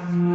Um,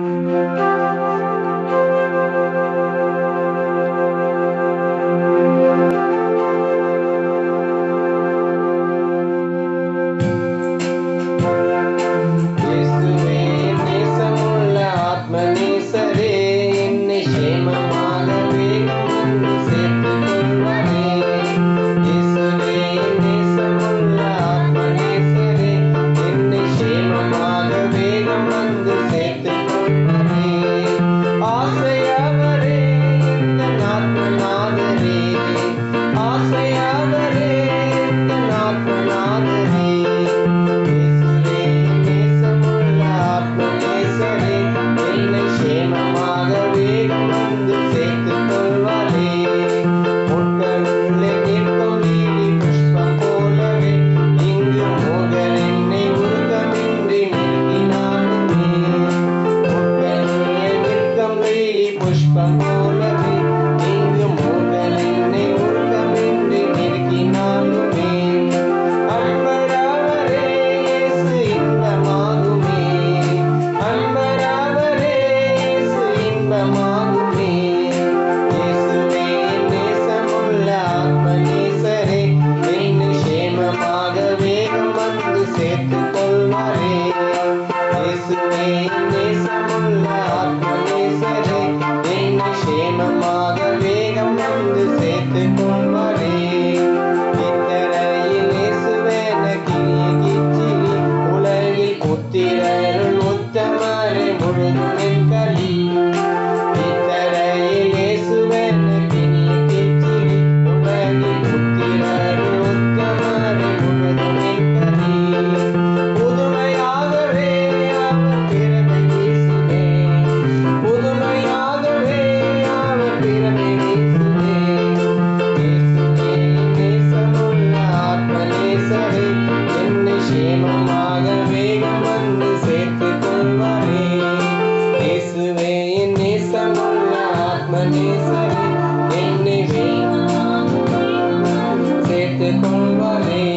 con la ley.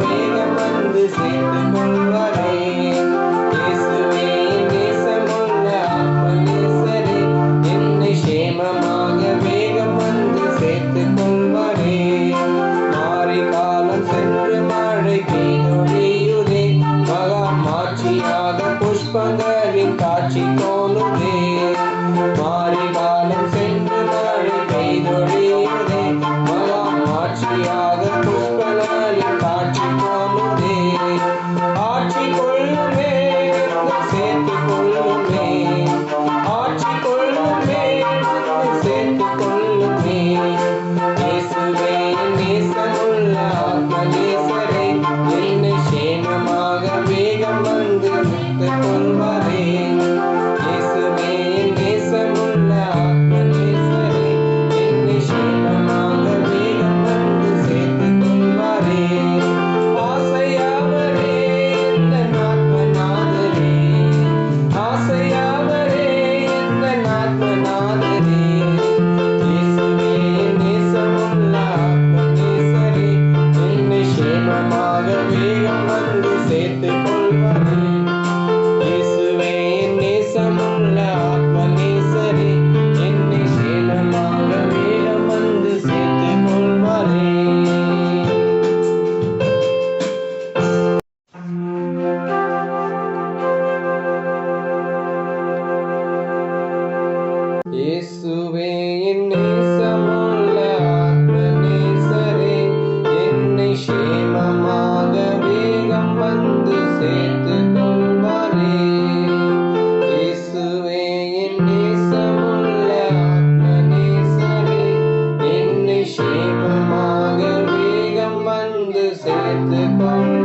வேகம் வந்து சேர்ந்து கொள்வாரே என் மண்கள் கொள்வரே among